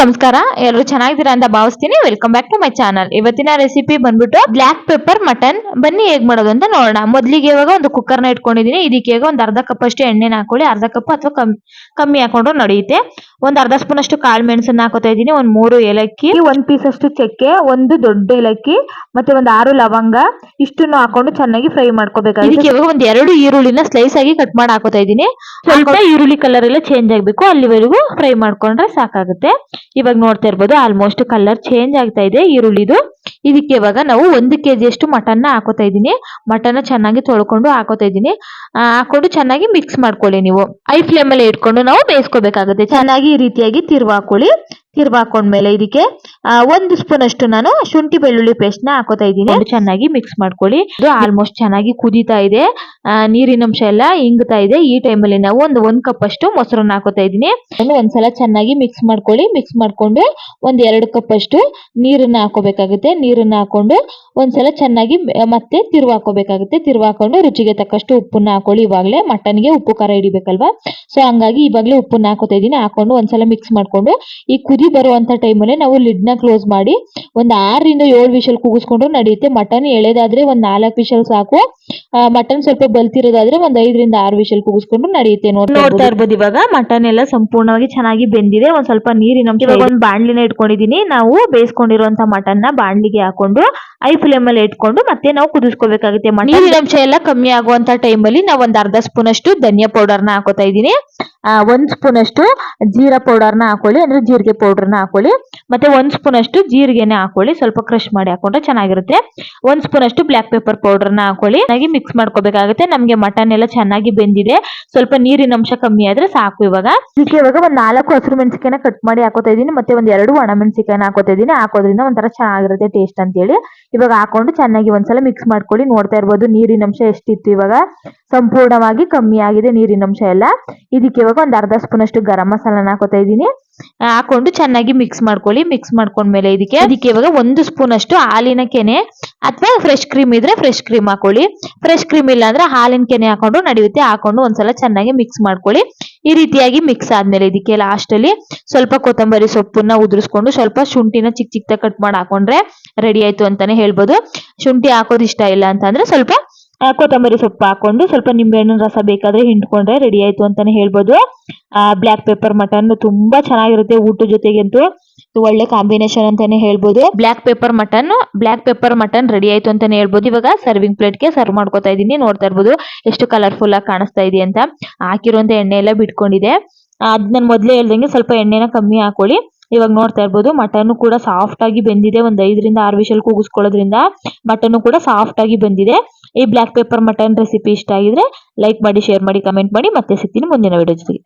ನಮಸ್ಕಾರ. ಎಲ್ಲರೂ ಚೆನ್ನಾಗಿದ್ದೀರಾ ಅಂತ ಭಾವಿಸ್ತೀನಿ. Welcome back to my channel ಇವತ್ತಿನ ರೆಸಿಪಿ ಬಂದ್ಬಿಟ್ಟು ಬ್ಲಾಕ್ ಪೆಪ್ಪರ್ ಮಟನ್ ಬನ್ನಿ ಹೇಗ್ ಮಾಡೋದು ಅಂತ ನೋಡೋಣ. ಮೊದಲಿಗೆ ಇವಾಗ ಒಂದು ಕುಕ್ಕರ್ನ ಇಟ್ಕೊಂಡಿದ್ದೀನಿ ಇದಕ್ಕೆ ಒಂದು ಅರ್ಧ ಕಪ್ ಅಷ್ಟು ಎಣ್ಣೆನ ಹಾಕೊಳ್ಳಿ. ಅರ್ಧ ಕಪ್ ಅಥವಾ ಕಮ್ಮಿ ಕಮ್ಮಿ ಹಾಕೊಂಡ್ರು ನಡೆಯುತ್ತೆ. ಒಂದ್ ಅರ್ಧ ಸ್ಪೂನ್ ಅಷ್ಟು ಕಾಳು ಮೆಣಸನ್ನ ಹಾಕೋತಾ ಇದೀನಿ ಒಂದ್ ಮೂರು ಏಲಕ್ಕಿ. ಒಂದ್ ಪೀಸ್ ಅಷ್ಟು ಚಕ್ಕೆ ಒಂದು ದೊಡ್ಡ ಏಲಕ್ಕಿ ಮತ್ತೆ ಒಂದ್ ಆರು ಲವಂಗ ಇಷ್ಟನ್ನು ಹಾಕೊಂಡು ಚೆನ್ನಾಗಿ ಫ್ರೈ ಮಾಡ್ಕೋಬೇಕಾಗುತ್ತೆ. ಇದಕ್ಕೆ ಇವಾಗ ಒಂದ್ ಎರಡು ಈರುಳ್ಳಿನ ಸ್ಲೈಸ್ ಆಗಿ ಕಟ್ ಮಾಡಿ ಹಾಕೋತಾ ಇದೀನಿ ಸ್ವಲ್ಪ ಈರುಳ್ಳಿ ಕಲರ್ ಎಲ್ಲ ಚೇಂಜ್ ಆಗ್ಬೇಕು. ಅಲ್ಲಿವರೆಗೂ ಫ್ರೈ ಮಾಡ್ಕೊಂಡ್ರೆ ಸಾಕಾಗುತ್ತೆ. ಇವಾಗ ನೋಡ್ತಾ ಇರ್ಬೋದು ಆಲ್ಮೋಸ್ಟ್ ಕಲರ್ ಚೇಂಜ್ ಆಗ್ತಾ ಇದೆ ಈರುಳ್ಳಿದು. ಇದಕ್ಕೆ ಇವಾಗ ನಾವು ಒಂದು ಕೆಜಿ ಅಷ್ಟು ಮಟನ್ನ ಹಾಕೋತಾ ಇದ್ದೀನಿ. ಮಟನ್ನ ಚೆನ್ನಾಗಿ ತೊಳ್ಕೊಂಡು ಹಾಕೋತಾ ಇದ್ದೀನಿ. ಹಾಕೊಂಡು ಚೆನ್ನಾಗಿ ಮಿಕ್ಸ್ ಮಾಡ್ಕೊಳ್ಳಿ ನೀವು. ಐ ಫ್ಲೇಮ್ ಅಲ್ಲಿ ಇಟ್ಕೊಂಡು ನಾವು ಬೇಯಿಸ್ಕೋಬೇಕಾಗುತ್ತೆ. ಚೆನ್ನಾಗಿ ಈ ರೀತಿಯಾಗಿ ತಿರ್ವು ಹಾಕೊಳ್ಳಿ ತಿರ್ವು ಹಾಕೊಂಡ್ಮೇಲೆ ಇದಕ್ಕೆ ಒಂದು ಸ್ಪೂನ್ ಅಷ್ಟು ನಾನು ಶುಂಠಿ ಬೆಳ್ಳುಳ್ಳಿ ಪೇಸ್ಟ್ನ ಹಾಕೋತಾ ಇದ್ದೀನಿ. ಚೆನ್ನಾಗಿ ಮಿಕ್ಸ್ ಮಾಡ್ಕೊಳ್ಳಿ. ಇದು ಆಲ್ಮೋಸ್ಟ್ ಚೆನ್ನಾಗಿ ಕುದೀತಾ ಇದೆ. ನೀರಿನ ಅಂಶ ಎಲ್ಲ ಇಂಗ್ತಾ ಇದೆ. ಈ ಟೈಮಲ್ಲಿ ನಾವು ಒಂದು ಒಂದ್ ಕಪ್ ಅಷ್ಟು ಮೊಸರನ್ನ ಹಾಕೋತಾ ಇದ್ದೀನಿ. ಒಂದ್ಸಲ ಚೆನ್ನಾಗಿ ಮಿಕ್ಸ್ ಮಾಡ್ಕೊಳ್ಳಿ. ಮಿಕ್ಸ್ ಮಾಡ್ಕೊಂಡು ಒಂದ್ ಎರಡು ಕಪ್ ಅಷ್ಟು ನೀರನ್ನ ಹಾಕೋಬೇಕಾಗುತ್ತೆ. ನೀರನ್ನ ಹಾಕೊಂಡು ಒಂದ್ಸಲ ಚೆನ್ನಾಗಿ ಮತ್ತೆ ತಿರುವ ಹಾಕೋಬೇಕಾಗುತ್ತೆ. ತಿರುವ ಹಾಕೊಂಡು ರುಚಿಗೆ ತಕ್ಕಷ್ಟು ಉಪ್ಪನ್ನ ಹಾಕೊಳ್ಳಿ. ಇವಾಗಲೇ ಮಟನ್ಗೆ ಉಪ್ಪು ಖಾರ ಹಿಡಿಬೇಕಲ್ವಾ? ಸೊ ಹಂಗಾಗಿ ಇವಾಗಲೇ ಉಪ್ಪನ್ನ ಹಾಕೋತಾ ಇದೀನಿ ಹಾಕೊಂಡು ಒಂದ್ಸಲ ಮಿಕ್ಸ್ ಮಾಡ್ಕೊಂಡು ಈ ಬರುವಂತ ಟೈಮಲ್ಲಿ ನಾವು ಲಿಡ್ನ ಕ್ಲೋಸ್ ಮಾಡಿ ಒಂದ್ ಆರರಿಂದ ಏಳು ವಿಷಲ್ ಕೂಗಿಸ್ಕೊಂಡು ನಡೆಯುತ್ತೆ. ಮಟನ್ ಎಳೆದಾದ್ರೆ ಒಂದ್ ನಾಲ್ಕು ವಿಷಲ್ ಸಾಕು. ಮಟನ್ ಸ್ವಲ್ಪ ಬಲ್ತಿರೋದಾದ್ರೆ ಒಂದ್ ಐದರಿಂದ ಆರು ವಿಷಲ್ ಕೂಗಿಸ್ಕೊಂಡು ನಡೆಯುತ್ತೆ ನೋಡ್ತಾ ಇರ್ಬೋದು. ಇವಾಗ ಮಟನ್ ಎಲ್ಲ ಸಂಪೂರ್ಣವಾಗಿ ಚೆನ್ನಾಗಿ ಬೆಂದಿದೆ. ಒಂದ್ ಸ್ವಲ್ಪ ನೀರಿನ ಇವಾಗ ಒಂದ್ ಬಾಣ್ಲಿನ ಇಟ್ಕೊಂಡಿದೀನಿ ನಾವು ಬೇಯಿಸ್ಕೊಂಡಿರುವಂತ ಮಟನ್ನ ಬಾಣ್ಲಿಗೆ ಹಾಕೊಂಡು ಐ ಫ್ಲೇಮ್ ಅಲ್ಲಿ ಇಟ್ಕೊಂಡು ಮತ್ತೆ ನಾವು ಕುದಿಸ್ಕೋಬೇಕಾಗುತ್ತೆ ನೀರಿನ ಅಂಶ ಎಲ್ಲ ಕಮ್ಮಿ ಆಗುವಂತ ಟೈಮಲ್ಲಿ ನಾವು ಒಂದ್ ಅರ್ಧ ಸ್ಪೂನ್ ಅಷ್ಟು ಧನಿಯಾ ಪೌಡರ್ನ ಹಾಕೋತಾ ಇದೀನಿ ಒಂದ್ ಸ್ಪೂನ್ ಅಷ್ಟು ಜೀರಾ ಪೌಡರ್ನ ಹಾಕೊಳ್ಳಿ. ಅಂದ್ರೆ ಜೀರಿಗೆ ಪೌಡರ್ ನ ಹಾಕೊಳ್ಳಿ. ಮತ್ತೆ ಒಂದ್ ಸ್ಪೂನ್ ಅಷ್ಟು ಜೀರಿಗೆನೆ ಹಾಕೊಳ್ಳಿ. ಸ್ವಲ್ಪ ಕ್ರಶ್ ಮಾಡಿ ಹಾಕೊಂಡ್ರೆ ಚೆನ್ನಾಗಿರುತ್ತೆ. ಒಂದ್ ಸ್ಪೂನ್ ಅಷ್ಟು ಬ್ಲಾಕ್ ಪೆಪ್ಪರ್ ಪೌಡರ್ನ ಹಾಕೊಳ್ಳಿ. ಚೆನ್ನಾಗಿ ಮಿಕ್ಸ್ ಮಾಡ್ಕೋಬೇಕಾಗುತ್ತೆ. ನಮಗೆ ಮಟನ್ ಎಲ್ಲ ಚೆನ್ನಾಗಿ ಬೆಂದಿದೆ. ಸ್ವಲ್ಪ ನೀರಿನ ಅಂಶ ಕಮ್ಮಿ ಆದ್ರೆ ಸಾಕು ಇವಾಗ. ಇದಕ್ಕೆ ಇವಾಗ ಒಂದ್ ನಾಲ್ಕು ಹಸಿರು ಮೆಣಸಿಕಾಯಿನ ಕಟ್ ಮಾಡಿ ಹಾಕೋತಾ ಇದೀನಿ ಮತ್ತೆ ಒಂದ್ ಎರಡು ಒಣ ಮೆಣಸಿಕಾಯಿನ ಹಾಕೋತಾ ಇದೀನಿ ಹಾಕೋದ್ರಿಂದ ಒಂಥರ ಚೆನ್ನಾಗಿರುತ್ತೆ ಟೇಸ್ಟ್ ಅಂತ ಹೇಳಿ ಇವಾಗ ಹಾಕೊಂಡು ಚೆನ್ನಾಗಿ ಒಂದ್ಸಲ ಮಿಕ್ಸ್ ಮಾಡ್ಕೊಳ್ಳಿ. ನೋಡ್ತಾ ಇರ್ಬೋದು ನೀರಿನ ಅಂಶ ಎಷ್ಟಿತ್ತು ಇವಾಗ. ಸಂಪೂರ್ಣವಾಗಿ ಕಮ್ಮಿ ಆಗಿದೆ ನೀರಿನ ಅಂಶ ಎಲ್ಲ. ಇದಕ್ಕೆ ಇವಾಗ ಒಂದ್ ಅರ್ಧ ಸ್ಪೂನ್ ಅಷ್ಟು ಗರಂ ಮಸಾಲಾನ ಹಾಕೋತಾ ಇದೀನಿ ಹಾಕೊಂಡು ಚೆನ್ನಾಗಿ ಮಿಕ್ಸ್ ಮಾಡ್ಕೊಳ್ಳಿ. ಮಿಕ್ಸ್ ಮಾಡ್ಕೊಂಡ್ಮೇಲೆ ಇದಕ್ಕೆ, ಅದಕ್ಕೆ ಇವಾಗ ಒಂದು ಸ್ಪೂನ್ ಅಷ್ಟು ಹಾಲಿನ ಕೆನೆ ಅಥವಾ ಫ್ರೆಶ್ ಕ್ರೀಮ್ ಇದ್ರೆ ಫ್ರೆಶ್ ಕ್ರೀಮ್ ಹಾಕೊಳ್ಳಿ. ಫ್ರೆಶ್ ಕ್ರೀಮ್ ಇಲ್ಲ ಅಂದ್ರೆ ಹಾಲಿನ ಕೆನೆ ಹಾಕೊಂಡು ನಡೆಯುತ್ತೆ. ಹಾಕೊಂಡು ಒಂದ್ಸಲ ಚೆನ್ನಾಗಿ ಮಿಕ್ಸ್ ಮಾಡ್ಕೊಳ್ಳಿ. ಈ ರೀತಿಯಾಗಿ ಮಿಕ್ಸ್ ಆದ್ಮೇಲೆ ಇದಕ್ಕೆ ಲಾಸ್ಟ್ ಅಲ್ಲಿ ಸ್ವಲ್ಪ ಕೊತ್ತಂಬರಿ ಸೊಪ್ಪನ್ನ ಉದುರಿಸ್ಕೊಂಡು ಸ್ವಲ್ಪ ಶುಂಠಿನ ಚಿಕ್ಕ ಚಿಕ್ಕ ಕಟ್ ಮಾಡಿ ಹಾಕೊಂಡ್ರೆ ರೆಡಿ ಆಯ್ತು ಅಂತಾನೆ ಹೇಳ್ಬೋದು. ಶುಂಠಿ ಹಾಕೋದು ಇಷ್ಟ ಇಲ್ಲ ಅಂತಂದ್ರೆ ಸ್ವಲ್ಪ ಕೊತ್ತಂಬರಿ ಸೊಪ್ಪು ಹಾಕೊಂಡು ಸ್ವಲ್ಪ ನಿಂಬೆಹಣ್ಣಿನ ರಸ ಬೇಕಾದ್ರೆ ಹಿಂಡ್ಕೊಂಡ್ರೆ ರೆಡಿ ಆಯ್ತು ಅಂತಾನೆ ಹೇಳ್ಬೋದು. ಬ್ಲಾಕ್ ಪೆಪ್ಪರ್ ಮಟನ್ ತುಂಬಾ ಚೆನ್ನಾಗಿರುತ್ತೆ ಊಟದ ಜೊತೆಗಂತೂ. ಒಳ್ಳೆ ಕಾಂಬಿನೇಷನ್ ಅಂತಾನೆ ಹೇಳ್ಬೋದು. Black pepper mutton black pepper mutton ready ಆಯ್ತು ಅಂತಾನೆ ಹೇಳ್ಬೋದು. ಇವಾಗ ಸರ್ವಿಂಗ್ ಪ್ಲೇಟ್ಗೆ ಸರ್ವ್ ಮಾಡ್ಕೊತಾ ಇದೀನಿ ನೋಡ್ತಾ ಇರ್ಬೋದು ಎಷ್ಟು ಕಲರ್ಫುಲ್ ಆಗಿ ಕಾಣಿಸ್ತಾ ಇದೆ ಅಂತ. ಹಾಕಿರುವಂತ ಎಣ್ಣೆ ಎಲ್ಲ ಬಿಟ್ಕೊಂಡಿದೆ. ಅದ್ ನಾನು ಮೊದಲೇ ಹೇಳ್ದಂಗೆ ಸ್ವಲ್ಪ ಎಣ್ಣೆನ ಕಮ್ಮಿ ಹಾಕೊಳ್ಳಿ. ಇವಾಗ ನೋಡ್ತಾ ಇರ್ಬೋದು ಮಟನ್ ಕೂಡ ಸಾಫ್ಟ್ ಆಗಿ ಬೆಂದಿದೆ. ಒಂದ್ ಐದರಿಂದ ಆರು ವಿಷಲ್ ಕೂಗಿಸ್ಕೊಳ್ಳೋದ್ರಿಂದ ಮಟನ್ ಕೂಡ ಸಾಫ್ಟ್ ಆಗಿ ಬಂದಿದೆ. ಈ ಬ್ಲಾಕ್ ಪೆಪ್ಪರ್ ಮಟನ್ ರೆಸಿಪಿ ಇಷ್ಟ ಆಗಿದ್ರೆ ಲೈಕ್ ಮಾಡಿ ಶೇರ್ ಮಾಡಿ ಕಮೆಂಟ್ ಮಾಡಿ ಮತ್ತೆ ಸಿಗ್ತೀನಿ ಮುಂದಿನ ವಿಡಿಯೋ ಜೊತೆಗೆ.